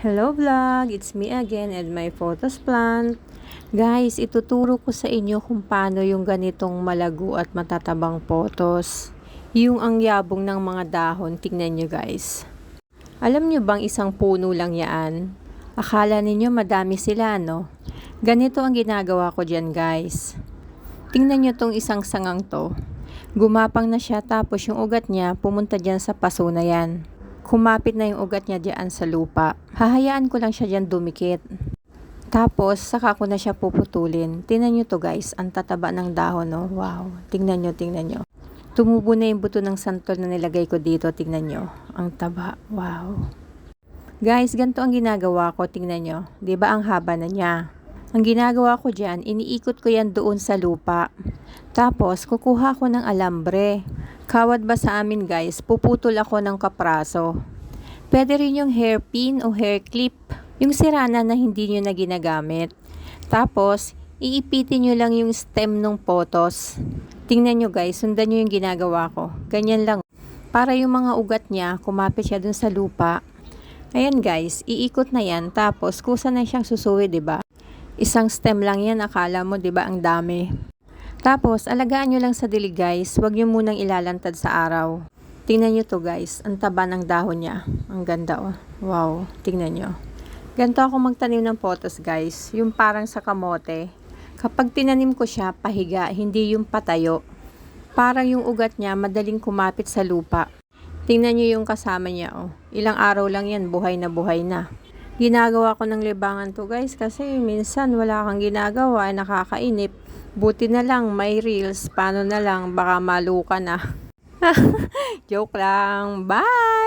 Hello vlog! It's me again and my photos plant. Guys, ituturo ko sa inyo kung paano yung ganitong malago at matatabang potos. Yung ang yabong ng mga dahon, tingnan nyo guys. Alam nyo bang isang puno lang yan? Akala ninyo madami sila, no? Ganito ang ginagawa ko dyan guys. Tingnan nyo tong isang sangang to. Gumapang na siya tapos yung ugat niya pumunta dyan sa paso na yan. Kumapit na yung ugat niya dyan sa lupa. Hahayaan ko lang siya dyan dumikit. Tapos, saka ko na siya puputulin. Tingnan nyo to guys, ang tataba ng dahon, no? Wow. Tingnan nyo, tingnan nyo. Tumubo na yung buto ng santol na nilagay ko dito. Tingnan nyo. Ang taba. Wow. Guys, ganito ang ginagawa ko. Tingnan nyo. ba ang haba na niya? Ang ginagawa ko dyan, iniikot ko yan doon sa lupa. Tapos, kukuha ko ng alambre. Kawad ba sa amin guys, puputol ako ng kapraso. Pwede rin yung hairpin o hair clip. Yung sirana na hindi nyo na ginagamit. Tapos, iipitin nyo lang yung stem ng potos. Tingnan nyo guys, sundan nyo yung ginagawa ko. Ganyan lang. Para yung mga ugat niya, kumapit siya dun sa lupa. Ayan guys, iikot na yan. Tapos, kusa na siyang susuwi, ba? Isang stem lang yan, akala mo, ba ang dami. Tapos, alagaan nyo lang sa dilig guys. Huwag nyo munang ilalantad sa araw. Tingnan nyo to guys. Ang taba ng dahon niya. Ang ganda oh. Wow. Tingnan nyo. Ganito ako magtanim ng potos guys. Yung parang sa kamote. Kapag tinanim ko siya, pahiga. Hindi yung patayo. Parang yung ugat niya, madaling kumapit sa lupa. Tingnan nyo yung kasama niya oh. Ilang araw lang yan, buhay na buhay na. Ginagawa ko ng libangan to guys kasi minsan wala kang ginagawa, nakakainip. Buti na lang may reels, paano na lang, baka maluka na. Joke lang, bye!